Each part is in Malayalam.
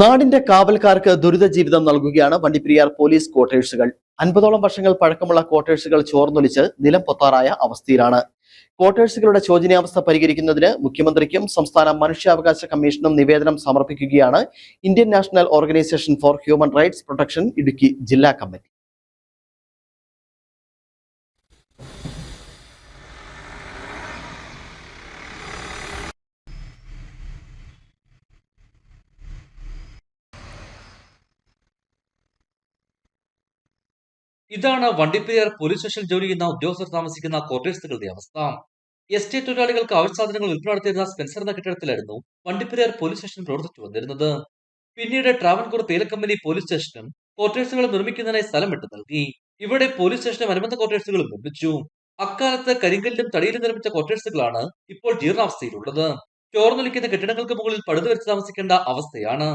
നാടിന്റെ കാവൽക്കാർക്ക് ദുരിത ജീവിതം നൽകുകയാണ് വണ്ടിപ്പെരിയാർ പോലീസ് ക്വാർട്ടേഴ്സുകൾ. അൻപതോളം വർഷങ്ങൾ പഴക്കമുള്ള ക്വാർട്ടേഴ്സുകൾ ചോർന്നൊലിച്ച് നിലം പൊത്താറായ അവസ്ഥയിലാണ്. ക്വാർട്ടേഴ്സുകളുടെ ശോചനീയാവസ്ഥ പരിഹരിക്കുന്നതിന് മുഖ്യമന്ത്രിക്കും സംസ്ഥാന മനുഷ്യാവകാശ കമ്മീഷനും നിവേദനം സമർപ്പിക്കുകയാണ് Indian national organisation for human rights protection Idukki ജില്ലാ കമ്മിറ്റി. ഇതാണ് വണ്ടിപ്പെരിയാർ പോലീസ് സ്റ്റേഷനിൽ ജോലി ചെയ്യുന്ന ഉദ്യോഗസ്ഥർ താമസിക്കുന്ന ക്വാർട്ടേഴ്സുകളുടെ അവസ്ഥ. എസ്റ്റേറ്റ് തൊഴിലാളികൾക്ക് ആവശ്യ സാധനങ്ങൾ വിൽപ്പന നടത്തിയിരുന്ന സ്പെൻസർ എന്ന കെട്ടിടത്തിലായിരുന്നു വണ്ടിപ്പെരിയാർ പോലീസ് സ്റ്റേഷൻ പ്രവർത്തിച്ചു വന്നിരുന്നത്. പിന്നീട് ട്രാവൻകൂർ തേയില പോലീസ് സ്റ്റേഷനും ക്വാർട്ടേഴ്സുകൾ നിർമ്മിക്കുന്നതിനായി സ്ഥലം വിട്ടു നൽകി. ഇവിടെ പോലീസ് സ്റ്റേഷനും അനുബന്ധ ക്വാർട്ടേഴ്സുകളും നിർമ്മിച്ചു. അക്കാലത്ത് കരിങ്കല്ലും തടിയിലും നിർമ്മിച്ച ക്വാർട്ടേഴ്സുകളാണ് ഇപ്പോൾ ജീർണാവസ്ഥയിലുള്ളത്. ചോർന്നൊലിക്കുന്ന കെട്ടിടങ്ങൾക്ക് മുകളിൽ പടുതു വെച്ച് താമസിക്കേണ്ട അവസ്ഥയാണ്.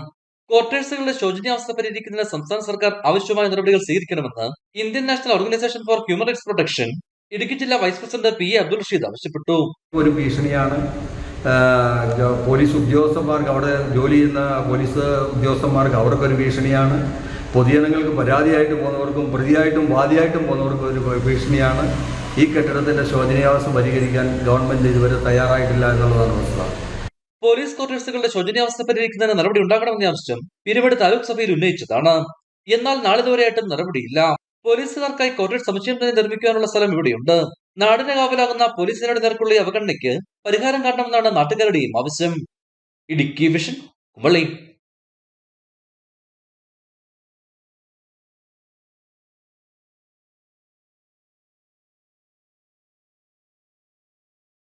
ക്വാർട്ടേഴ്സുകളുടെ ശോചനീയാവസ്ഥ പരിഹരിക്കുന്നതിന് സംസ്ഥാന സർക്കാർ ആവശ്യമായ നടപടികൾ സ്വീകരിക്കണമെന്ന് Indian national organisation for human rights protection Idukki ജില്ലാ vice president P A Abdul Rasheed ആവശ്യപ്പെട്ടു. ഒരു ഭീഷണിയാണ്. പോലീസ് ഉദ്യോഗസ്ഥന്മാർക്ക് അവിടെ ജോലി ചെയ്യുന്ന പോലീസ് ഉദ്യോഗസ്ഥന്മാർക്ക് അവർക്കൊരു ഭീഷണിയാണ്. പൊതുജനങ്ങൾക്ക് പരാതിയായിട്ട് പോകുന്നവർക്കും പ്രതിയായിട്ടും വാദിയായിട്ടും പോകുന്നവർക്കും ഒരു ഭീഷണിയാണ്. ഈ കെട്ടിടത്തിന്റെ ശോചനീയാവസ്ഥ പരിഹരിക്കാൻ ഗവൺമെന്റ് ഇതുവരെ തയ്യാറായിട്ടില്ല എന്നുള്ളതാണ് വസ്തുത പോലീസ് ക്വാർട്ടേഴ്സുകളുടെ ശോചനീയാവസ്ഥ പരിഹരിക്കുന്നതിന് നടപടി ഉണ്ടാകണമെന്ന ആവശ്യം പിരുവട് താലൂക്ക് സഭയിൽ ഉന്നയിച്ചതാണ്. എന്നാൽ നാളിതുവരെയായിട്ടും നടപടിയില്ല. പോലീസുകാർക്കായി ക്വാർട്ടേഴ്സ് സമുച്ചയം തന്നെ നിർമ്മിക്കാനുള്ള സ്ഥലം ഇവിടെയുണ്ട്. നാടിന് കാവലാകുന്ന പോലീസിനോട് നേർക്കുള്ള അവഗണനയ്ക്ക് പരിഹാരം കാണണമെന്നാണ് നാട്ടുകാരുടെയും ആവശ്യം. ഇടുക്കി വിഷൻ കുമളി.